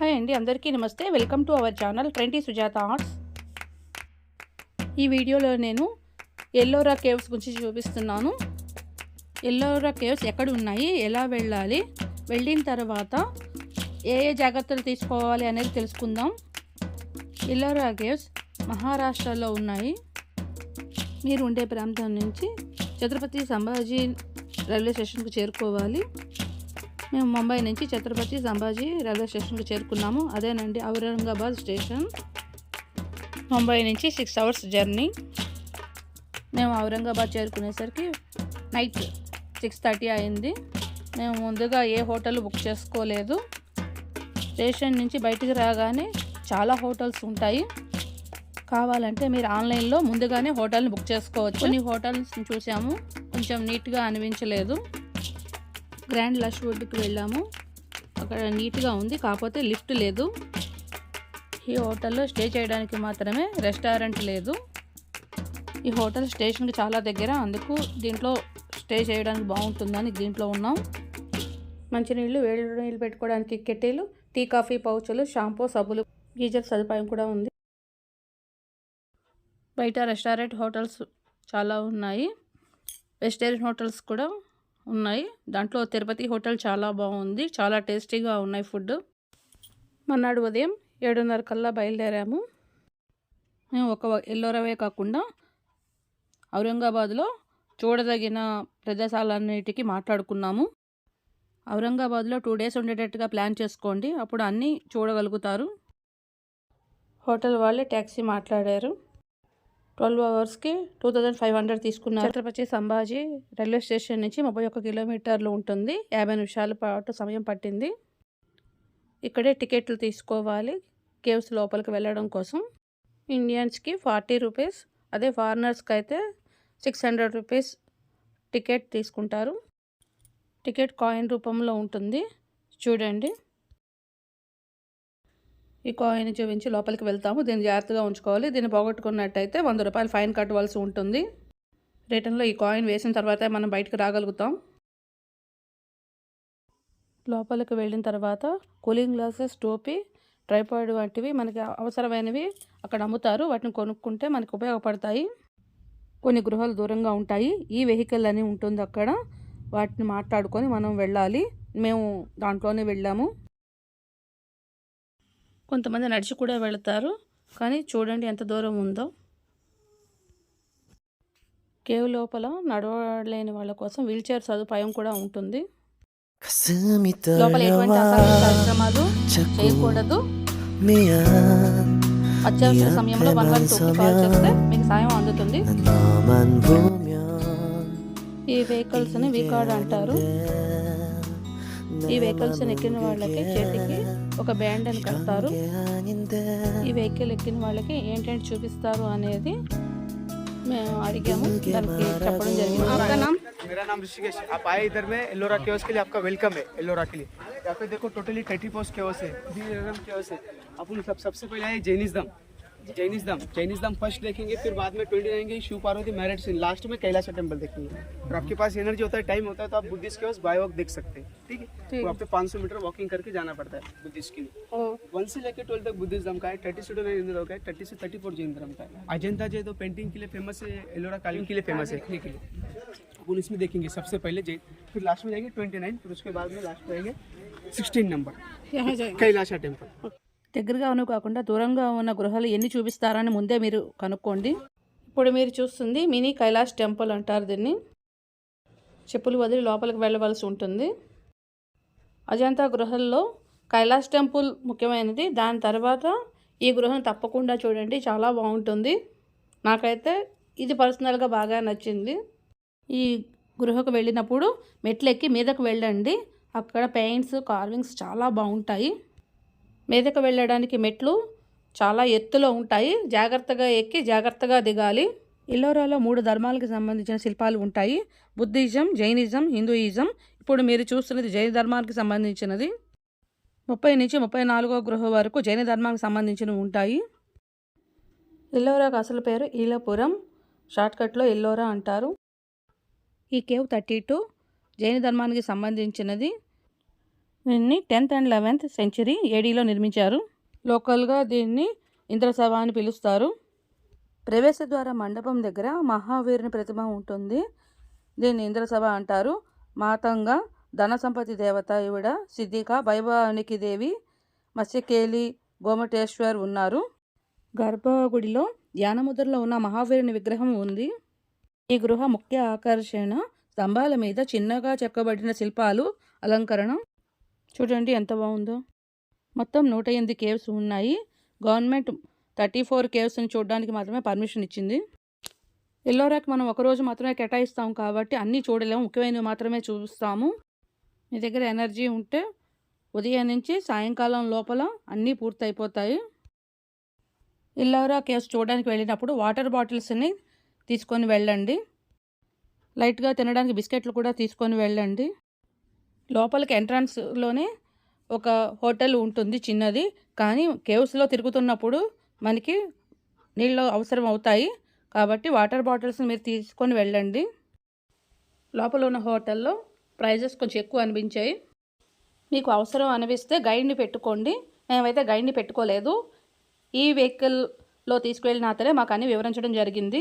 Hi అండి. అందరికీ నమస్తే. Welcome to our channel twenty Sujatha arts. ఈ వీడియోలో నేను ఎల్లోరా కేవ్స్ గురించి చూపిస్తున్నాను. ఎల్లోరా కేవ్స్ ఎక్కడ ఉన్నాయి? ఎలా వెళ్ళాలి? వెళ్ళిన తర్వాత ఏ ఏ జాగ్రత్తలు తీసుకోవాలి అనేది తెలుసుకుందాం. ఎల్లోరా కేవ్స్ మహారాష్ట్రలో ఉన్నాయి. మీరు ఉండే ప్రాంతం నుంచి ఛత్రపతి సంభాజీ రైల్వే స్టేషన్కు చేరుకోవాలి. మేము ముంబై నుంచి ఛత్రపతి సంభాజీ రైల్వే స్టేషన్కి చేరుకున్నాము. అదేనండి ఔరంగాబాద్ స్టేషన్. ముంబై నుంచి సిక్స్ అవర్స్ జర్నీ. మేము ఔరంగాబాద్ చేరుకునేసరికి నైట్ సిక్స్ థర్టీ అయింది. మేము ముందుగా ఏ హోటల్ బుక్ చేసుకోలేదు. స్టేషన్ నుంచి బయటికి రాగానే చాలా హోటల్స్ ఉంటాయి. కావాలంటే మీరు ఆన్లైన్లో ముందుగానే హోటల్ని బుక్ చేసుకోవచ్చు. కొన్ని హోటల్స్ చూసాము. కొంచెం నీట్గా అనిపించలేదు. గ్రాండ్ లష్ వుడ్కి వెళ్ళాము. అక్కడ నీట్గా ఉంది కాకపోతే లిఫ్ట్ లేదు. ఈ హోటల్లో స్టే చేయడానికి మాత్రమే రెస్టారెంట్ లేదు. ఈ హోటల్ స్టేషన్కి చాలా దగ్గర అందుకు దీంట్లో స్టే చేయడానికి బాగుంటుందని దీంట్లో ఉన్నాం. మంచినీళ్ళు వేడి నీళ్ళు పెట్టుకోవడానికి కెటీలు టీ కాఫీ పౌచులు షాంపూ సబ్బులు గీజర్ సదుపాయం కూడా ఉంది. బయట రెస్టారెంట్ హోటల్స్ చాలా ఉన్నాయి. వెజిటేరియన్ హోటల్స్ కూడా ఉన్నాయి. దాంట్లో తిరుపతి హోటల్ చాలా బాగుంది. చాలా టేస్టీగా ఉన్నాయి ఫుడ్ మన్నాడు ఉదయం ఏడున్నర కల్లా బయలుదేరాము. మేము ఒక ఎల్లోరవే కాకుండా ఔరంగాబాద్లో చూడదగిన ప్రదేశాలన్నిటికీ మాట్లాడుకున్నాము. ఔరంగాబాద్లో టూ డేస్ ఉండేటట్టుగా ప్లాన్ చేసుకోండి. అప్పుడు అన్నీ చూడగలుగుతారు. హోటల్ వాళ్ళే ట్యాక్సీ మాట్లాడారు. ట్వెల్వ్ అవర్స్కి టూ థౌజండ్ ఫైవ్ హండ్రెడ్ తీసుకున్నారు. ఛత్రపతి సంభాజీ రైల్వే స్టేషన్ నుంచి ముప్పై ఒక్క కిలోమీటర్లు ఉంటుంది. యాభై నిమిషాల పాటు సమయం పట్టింది. ఇక్కడే టికెట్లు తీసుకోవాలి. కేవ్స్ లోపలికి వెళ్ళడం కోసం. ఇండియన్స్కి ఫార్టీ రూపీస్ అదే ఫారినర్స్కి అయితే సిక్స్ హండ్రెడ్ రూపీస్ టికెట్ తీసుకుంటారు. టికెట్ కాయిన్ రూపంలో ఉంటుంది. చూడండి. ఈ కాయిన్ చూపించి లోపలికి వెళ్తాము. దీన్ని జాగ్రత్తగా ఉంచుకోవాలి. దీన్ని పోగొట్టుకున్నట్టయితే వంద రూపాయలు ఫైన్ కట్టవలసి ఉంటుంది. రిటర్న్లో ఈ కాయిన్ వేసిన తర్వాత మనం బయటకు రాగలుగుతాం. లోపలికి వెళ్ళిన తర్వాత కూలింగ్ గ్లాసెస్ టోపీ ట్రైపాయిడ్ వంటివి మనకి అవసరమైనవి అక్కడ అమ్ముతారు. వాటిని కొనుక్కుంటే మనకు ఉపయోగపడతాయి. కొన్ని గృహాలు దూరంగా ఉంటాయి. ఈ వెహికల్ అని ఉంటుంది అక్కడ. వాటిని మాట్లాడుకొని మనం వెళ్ళాలి. మేము దాంట్లోనే వెళ్ళాము. కొంతమంది నడిచి కూడా వెళతారు. కానీ చూడండి ఎంత దూరం ఉందో. కేవ్ లోపల నడవలేని వాళ్ళ కోసం వీల్ చైర్ సదుపాయం కూడా ఉంటుంది. లోపల ఎటువంటి కార్యక్రమాలు చేయకూడదు. అత్యవసర సమయంలో వన్ వన్ టూకి చేస్తే మీకు సాయం అందుతుంది. ఈ వెహికల్స్ని వికార్డ్ అంటారు. ఈ వెహికల్స్ని ఎక్కిన వాళ్ళకి చేతికి बैंड कड़ता वेहिकल एक्कीन वाले వెహికల్ ఎక్కిన వాళ్ళకి ఏంటంటే చూపిస్తారు आपका नाम मेरा नाम ऋषिकेश आप आए इधर में एलोरा के लिए आपका वेलकम है एलोरा के लिए। यहाँ पे देखो टोटली थर्टी फोर केवस है। है। आप सबसे पहले आए जैनिज्म जैनिज्म जैनिज्म फ़र्स्ट देखेंगे फिर बाद में ट्वेंटी रहेंगे Shiva Parvati married scene last में कैलाश टेंपल देखेंगे। और आपके पास एनर्जी होता है टाइम होता है तो आप बुद्धिस्ट केवस बाय वॉक देख सकते हैं ठीक है? ठीक तो आपको पाँच सौ मीटर वॉकिंग करके जाना पड़ता है बुद्धिस्ट के लिए। वन से लेकर ट्वेल्थ तक बुद्धिज्म का है थर्टी से नाइन हिंदू का है थर्टी से थर्टी फोर जैन धर्म का है। अजंता जो है तो पेंटिंग के लिए फ़ेमस है एलोरा कालीन के लिए फ़ेमस है देखने के लिए अपन इसमें देखेंगे सबसे पहले जैन। फिर लास्ट में जाएँगे ट्वेंटी नाइन फिर उसके बाद में लास्ट में जाएँगे सिक्सटीन नंबर कैलाशा टेंपल దగ్గరగా ఉన్న కాకుండా దూరంగా ఉన్న గృహాలు ఎన్ని చూపిస్తారని ముందే మీరు కనుక్కోండి. ఇప్పుడు మీరు చూస్తుంది మినీ కైలాష్ టెంపుల్ అంటారు దీన్ని. చెప్పులు వదిలి లోపలికి వెళ్ళవలసి ఉంటుంది. అజంతా గృహల్లో కైలాష్ టెంపుల్ ముఖ్యమైనది. దాని తర్వాత ఈ గృహం తప్పకుండా చూడండి చాలా బాగుంటుంది. నాకైతే ఇది పర్సనల్గా బాగా నచ్చింది. ఈ గృహకు వెళ్ళినప్పుడు మెట్లు ఎక్కి మీదకు వెళ్ళండి. అక్కడ పెయింట్స్ కార్వింగ్స్ చాలా బాగుంటాయి. మీదకు వెళ్ళడానికి మెట్లు చాలా ఎత్తులో ఉంటాయి. జాగ్రత్తగా ఎక్కి జాగ్రత్తగా దిగాలి. ఇల్లోరాలో మూడు ధర్మాలకు సంబంధించిన శిల్పాలు ఉంటాయి. Buddhism Jainism Hinduism. ఇప్పుడు మీరు చూస్తున్నది జైన ధర్మానికి సంబంధించినది. ముప్పై నుంచి ముప్పై నాలుగో గృహ వరకు జైన ధర్మానికి సంబంధించినవి ఉంటాయి. ఇల్లోరాకు అసలు పేరు ఈలపురం. షార్ట్కట్లో ఇల్లోరా అంటారు. ఈ కేవ్ థర్టీ టూ జైన ధర్మానికి సంబంధించినది. దీన్ని టెన్త్ అండ్ లెవెన్త్ సెంచరీ ఏడీలో నిర్మించారు. లోకల్గా దీన్ని ఇంద్రసభ అని పిలుస్తారు. ప్రవేశ ద్వార మండపం దగ్గర మహావీరుని ప్రతిమ ఉంటుంది. దీన్ని ఇంద్రసభ అంటారు. మాతంగా ధన సంపత్తి దేవత ఈవిడ సిద్ధిక భైభవానికి దేవి మత్స్యకేలి గోమటేశ్వర్ ఉన్నారు. గర్భగుడిలో ధ్యానముద్రలో ఉన్న మహావీరుని విగ్రహం ఉంది. ఈ గృహ ముఖ్య ఆకర్షణ స్తంభాల మీద చిన్నగా చెక్కబడిన శిల్పాలు అలంకరణ చూడండి ఎంత బాగుందో. మొత్తం నూట ఎనిమిది కేవ్స్ ఉన్నాయి. గవర్నమెంట్ థర్టీ ఫోర్ కేవ్స్ని చూడడానికి మాత్రమే పర్మిషన్ ఇచ్చింది. ఎల్లోరాకి మనం ఒకరోజు మాత్రమే కేటాయిస్తాం కాబట్టి అన్నీ చూడలేము. ముఖ్యమైనవి మాత్రమే చూస్తాము. మీ దగ్గర ఎనర్జీ ఉంటే ఉదయం నుంచి సాయంకాలం లోపల అన్నీ పూర్తయిపోతాయి. ఇల్లవరా కేవ్స్ చూడడానికి వెళ్ళినప్పుడు వాటర్ బాటిల్స్ని తీసుకొని వెళ్ళండి. లైట్గా తినడానికి బిస్కెట్లు కూడా తీసుకొని వెళ్ళండి. లోపలికి ఎంట్రన్స్లోనే ఒక హోటల్ ఉంటుంది చిన్నది. కానీ కేవ్స్లో తిరుగుతున్నప్పుడు మనకి నీళ్ళు అవసరం అవుతాయి. కాబట్టి వాటర్ బాటిల్స్ మీరు తీసుకొని వెళ్ళండి. లోపల ఉన్న హోటల్లో ప్రైజెస్ కొంచెం ఎక్కువ అనిపించాయి. మీకు అవసరం అనిపిస్తే గైడ్ని పెట్టుకోండి. మేమైతే గైడ్ని పెట్టుకోలేదు. ఈ వెహికల్లో తీసుకువెళ్ళిన అతనే మాకు అన్ని వివరించడం జరిగింది.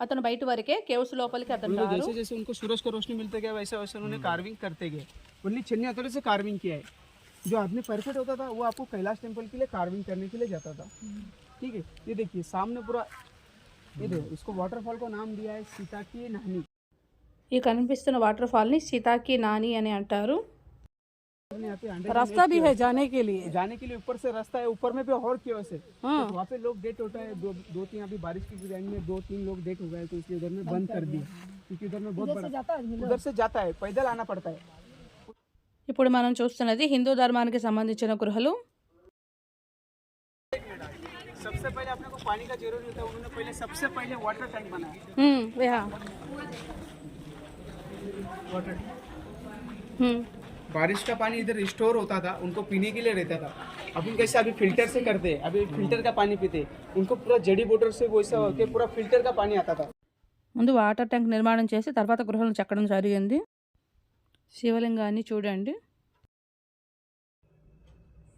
అతను బయట వరకే కేవ్స్ లోపలికి అతను उन्होंने రారు जैसे जैसे उनको सूरज का रोशनी मिलते गया वैसे वैसे उन्होंने कार्विंग करते गए उन्होंने छन्नी हथौड़े से कार्विंग किया है जो आदमी परफेक्ट होता था वो आपको कैलाश टेम्पल के लिए कार्विंग करने के लिए जाता था ठीक है ये देखिए सामने पूरा ये देखो इसको वाटरफॉल को नाम दिया है सीता की नहनी ఈ కనిపిస్తున్న వాటర్ ఫాల్ని సీతాకి నాని అని అంటారు यहाँ पे अंडर रास्ता भी है जाने के लिए जाने के लिए ऊपर से रास्ता है ऊपर में भी और क्यों से हाँ तो वहाँ पे लोग डेट होता है दो दो तीन अभी बारिश की डिजाइन में दो तीन लोग डेट हो गए तो इसलिए उधर में बंद कर दिया क्योंकि उधर में बहुत बड़ा उधर से जाता है पैदल आना पड़ता है ఇప్పుడు మనం చూస్తున్నది హిందూ ధర్మానికి సంబంధించిన గృహలు सबसे पहले अपने को पानी का जरूरत होता है उन्होंने पहले सबसे पहले वाटर टैंक बनाया హ్మ్, యా. वाटर హ్మ్. बारिश का पानी इधर स्टोर होता था उनको पीने के लिए रहता था अपन कैसे अभी फिल्टर से करते हैं अभी फिल्टर का पानी पीते उनको पूरा जड़ी बूटर से वैसा होके पूरा फिल्टर का पानी आता था ముందు వాటర్ ట్యాంక్ నిర్మాణం చేసి తర్వాత గృహాలను చెక్కడం జరిగింది శివలింగాన్ని చూడండి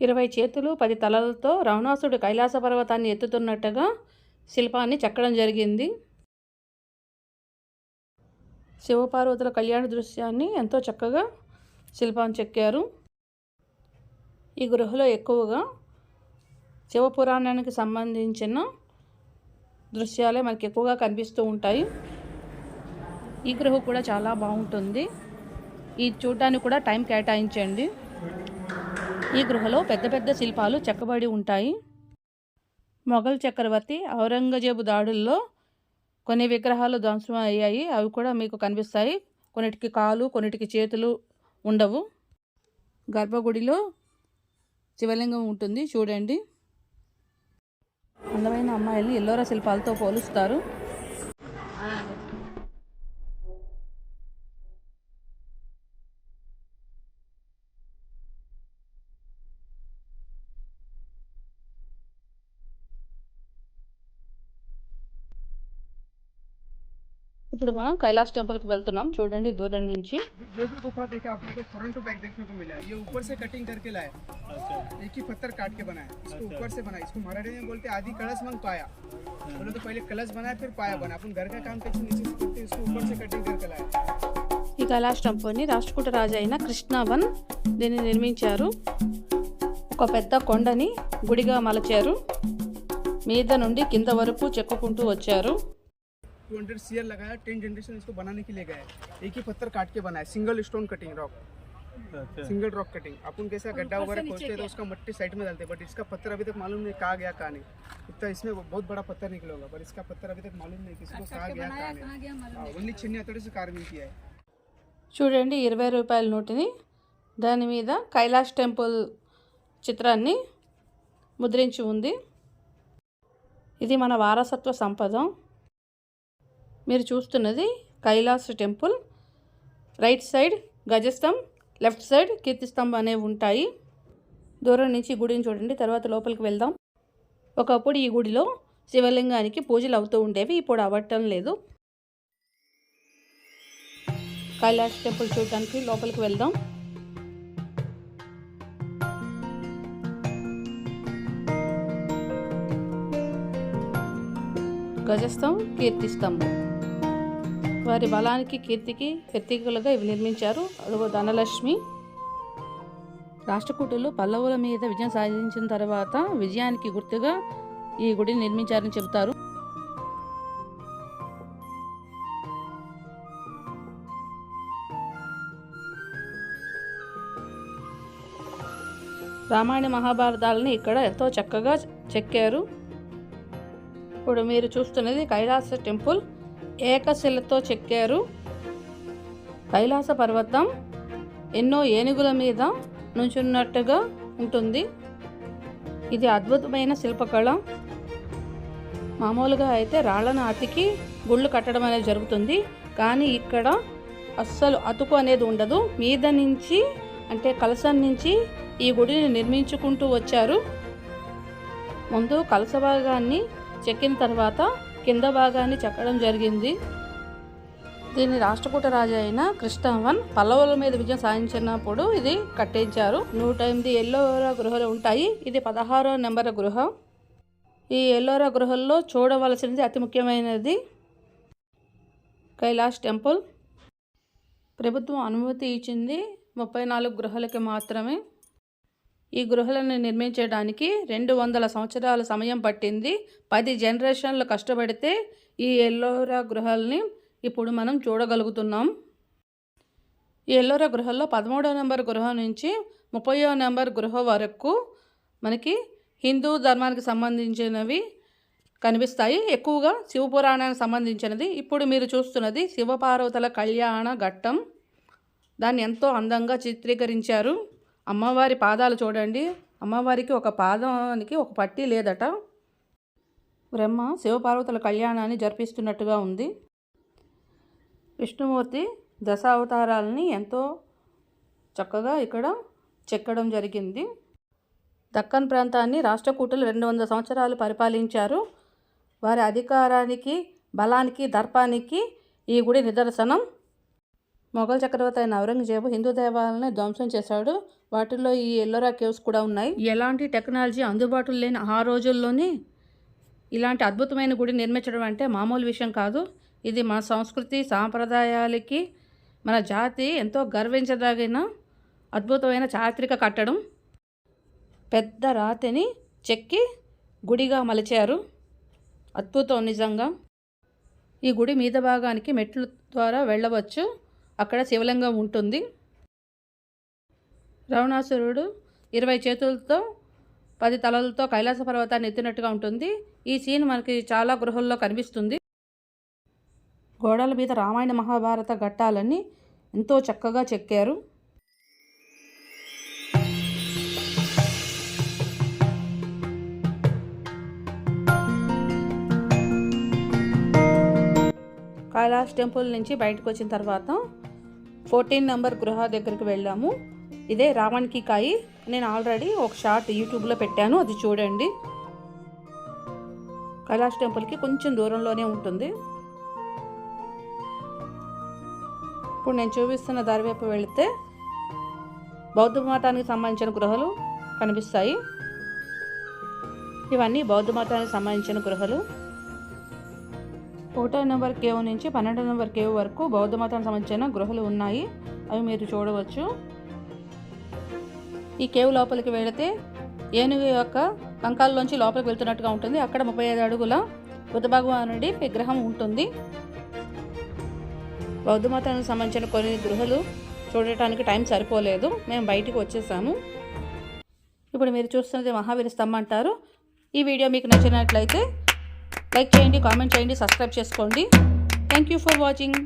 ఇరవై చేతులు పది తలలతో రావణాసుడు కైలాస పర్వతాన్ని ఎత్తుతున్నట్టుగా శిల్పాన్ని చెక్కడం జరిగింది శివపార్వతుల కళ్యాణ దృశ్యాన్ని ఎంతో చక్కగా శిల్పాన్ని చెక్కారు. ఈ గృహలో ఎక్కువగా శివపురాణానికి సంబంధించిన దృశ్యాలే మనకి ఎక్కువగా కనిపిస్తూ ఉంటాయి. ఈ గృహ కూడా చాలా బాగుంటుంది. ఈ చూడటానికి కూడా టైం కేటాయించండి. ఈ గృహలో పెద్ద పెద్ద శిల్పాలు చెక్కబడి ఉంటాయి. మొఘల్ చక్రవర్తి ఔరంగజేబు దాడుల్లో కొన్ని విగ్రహాలు ధ్వంసం అయ్యాయి. అవి కూడా మీకు కనిపిస్తాయి. కొన్నిటికి కాలు కొన్నిటికి చేతులు ఉండవు. గర్భగుడిలో శివలింగం ఉంటుంది చూడండి. అందమైన అమ్మాయిల్ని ఎల్లోరా శిల్పాలతో పోలుస్తారు. ఇప్పుడు మనం కైలాస్ టెంపుల్కి వెళ్తున్నాం చూడండి దూరం నుంచి जो भी गुफा देखा आपने को फ्रंट टू बैक देखने को मिला ये ऊपर से कटिंग करके लाया एक ही पत्थर काट के बनाया इसको ऊपर से बनाया इसको मराठी में बोलते आदि कलश मंग पाया बोले तो पहले कलश बनाया फिर पाया बना अपन घर का काम कैसे नीचे से करते इसको ऊपर से कटिंग करके लाया ఈ కైలాస్ టెంపుల్ని రాష్ట్రకూట రాజు అయిన కృష్ణవన్ దీన్ని నిర్మించారు ఒక పెద్ద కొండని గుడిగా మలచారు మీద నుండి కింద వరకు చెక్కుకుంటూ వచ్చారు टू हंड्रेड सीयर लगाया टेन जनरेशन इसको बनाने के लिए गए एक ही पत्थर काट के बनाया single stone cutting rock single rock cutting अपन कैसा गड्ढा वगैरह खोदते हैं तो उसका मट्टी साइड में डालते हैं बट इसका पत्थर अभी तक मालूम नहीं कहाँ गया कहाँ नहीं इतना इसमें बहुत बड़ा पत्थर निकला होगा पर इसका पत्थर अभी तक मालूम नहीं किसको कहाँ गया कहाँ नहीं ओनली छिन्नी हथौड़े से कार्विंग किया है చూడండి ఇరవై రూపాయల నోటుని దాని మీద కైలాష్ టెంపుల్ చిత్రాన్ని ముద్రించి ఉంది ఇది మన వారసత్వ సంపద మీరు చూస్తున్నది కైలాస్ టెంపుల్. రైట్ సైడ్ గజస్తం లెఫ్ట్ సైడ్ కీర్తిస్తంభ అనేవి ఉంటాయి. దూరం నుంచి గుడిని చూడండి తర్వాత లోపలికి వెళ్దాం. ఒకప్పుడు ఈ గుడిలో శివలింగానికి పూజలు అవుతూ ఉండేవి ఇప్పుడు అవ్వటం లేదు. కైలాస టెంపుల్ చూడటానికి లోపలికి వెళ్దాం. గజస్తం కీర్తిస్తంభం. వారి బలానికి కీర్తికి ప్రతీకలుగా ఇవి నిర్మించారు అదిగో ధనలక్ష్మి. రాష్ట్రకూటులు పల్లవుల మీద విజయం సాధించిన తర్వాత విజయానికి గుర్తుగా ఈ గుడిని నిర్మించారని చెబుతారు. రామాయణ మహాభారతాలను ఇక్కడ ఎంతో చక్కగా చెక్కారు. ఇప్పుడు మీరు చూస్తున్నది కైలాస టెంపుల్. ఏకశిలతో చెక్కారు. కైలాస పర్వతం ఎన్నో ఏనుగుల మీద నుంచున్నట్టుగా ఉంటుంది. ఇది అద్భుతమైన శిల్పకళ. మామూలుగా అయితే రాళ్ళను అతికి గుళ్ళు కట్టడం అనేది జరుగుతుంది. కానీ ఇక్కడ అస్సలు అతుకు అనేది ఉండదు. మీద నుంచి అంటే కలసం నుంచి ఈ గుడిని నిర్మించుకుంటూ వచ్చారు. ముందు కలస భాగాన్ని చెక్కిన తర్వాత కింద భాగాన్ని చెక్కడం జరిగింది. దీన్ని రాష్ట్రకూట రాజు అయిన కృష్ణవన్ పల్లవుల మీద విజయం సాధించినప్పుడు ఇది కట్టించారు. నూట ఎనిమిది ఎల్లోరా గృహాలు ఉంటాయి. ఇది పదహారో నెంబర్ గృహం. ఈ ఎల్లోరా గృహల్లో చూడవలసినది అతి ముఖ్యమైనది. కైలాష్ టెంపుల్. ప్రభుత్వం అనుమతి ఇచ్చింది ముప్పై నాలుగు గృహాలకి మాత్రమే. ఈ గృహలను నిర్మించడానికి రెండు వందల సంవత్సరాల సమయం పట్టింది. పది జనరేషన్లు కష్టపడితే ఈ ఎల్లోరా గృహాలని ఇప్పుడు మనం చూడగలుగుతున్నాం. ఈ ఎల్లోరా గృహల్లో పదమూడో నెంబర్ గృహ నుంచి ముప్పయో నెంబర్ గృహ వరకు మనకి హిందూ ధర్మానికి సంబంధించినవి కనిపిస్తాయి. ఎక్కువగా శివపురాణానికి సంబంధించినది. ఇప్పుడు మీరు చూస్తున్నది శివపార్వతుల కళ్యాణ ఘట్టం. దాన్ని ఎంతో అందంగా చిత్రీకరించారు. అమ్మవారి పాదాలు చూడండి. అమ్మవారికి ఒక పాదానికి ఒక పట్టీ లేదట. బ్రహ్మ శివపార్వతుల కళ్యాణాన్ని జరిపిస్తున్నట్టుగా ఉంది. విష్ణుమూర్తి దశావతారాలని ఎంతో చక్కగా ఇక్కడ చెక్కడం జరిగింది. దక్కన్ ప్రాంతాన్ని రాష్ట్రకూటులు రెండు వందల సంవత్సరాలు పరిపాలించారు. వారి అధికారానికి బలానికి దర్పానికి ఈ గుడి నిదర్శనం. మొఘల్ చక్రవర్తి అయిన ఔరంగజేబు హిందూ దేవాలని ధ్వంసం చేశాడు. వాటిల్లో ఈ ఎల్లోరా కేవ్స్ కూడా ఉన్నాయి. ఎలాంటి టెక్నాలజీ అందుబాటులో లేని ఆ రోజుల్లోనే ఇలాంటి అద్భుతమైన గుడి నిర్మించడం అంటే మామూలు విషయం కాదు. ఇది మన సంస్కృతి సాంప్రదాయాలకి మన జాతి ఎంతో గర్వించదగిన అద్భుతమైన చారిత్రక కట్టడం. పెద్ద రాతిని చెక్కి గుడిగా మలిచారు. అద్భుతం నిజంగా. ఈ గుడి మీద భాగానికి మెట్ల ద్వారా వెళ్ళవచ్చు. అక్కడ శివలింగం ఉంటుంది. రావణాసురుడు ఇరవై చేతులతో పది తలలతో కైలాస పర్వతాన్ని ఎత్తినట్టుగా ఉంటుంది. ఈ సీన్ మనకి చాలా గృహల్లో కనిపిస్తుంది. గోడల మీద రామాయణ మహాభారత ఘట్టాలన్నీ ఎంతో చక్కగా చెక్కారు. కైలాస్ టెంపుల్ నుంచి బయటకు వచ్చిన తర్వాత ఫోర్టీన్ నెంబర్ గృహ దగ్గరికి వెళ్ళాము. ఇదే రావణ్కి కాయి. నేను ఆల్రెడీ ఒక షార్ట్ యూట్యూబ్లో పెట్టాను అది చూడండి. కైలాష్ టెంపుల్కి కొంచెం దూరంలోనే ఉంటుంది. ఇప్పుడు నేను చూపిస్తున్న దారి వైపు వెళితే బౌద్ధ మతానికి సంబంధించిన గృహలు కనిపిస్తాయి. ఇవన్నీ బౌద్ధ మతానికి సంబంధించిన గృహలు. ఒకటో నెంబర్ కేవ్ నుంచి పన్నెండో నెంబర్ కేవ్ వరకు బౌద్ధ మతానికి సంబంధించిన గృహలు ఉన్నాయి. అవి మీరు చూడవచ్చు. ఈ కేవ్ లోపలికి వెళితే ఏనుగు యొక్క కంకాల్లోంచి లోపలికి వెళ్తున్నట్టుగా ఉంటుంది. అక్కడ ముప్పై ఐదు అడుగుల బుద్ధ భగవానుడి విగ్రహం ఉంటుంది. బౌద్ధ మతానికి సంబంధించిన కొన్ని గృహలు చూడటానికి టైం సరిపోలేదు. మేము బయటికి వచ్చేసాము. ఇప్పుడు మీరు చూస్తున్నది మహావీర స్తంభం అంటారు. ఈ వీడియో మీకు నచ్చినట్లయితే లైక్ చేయండి కామెంట్ చేయండి సబ్స్క్రైబ్ చేసుకోండి. Thank you for watching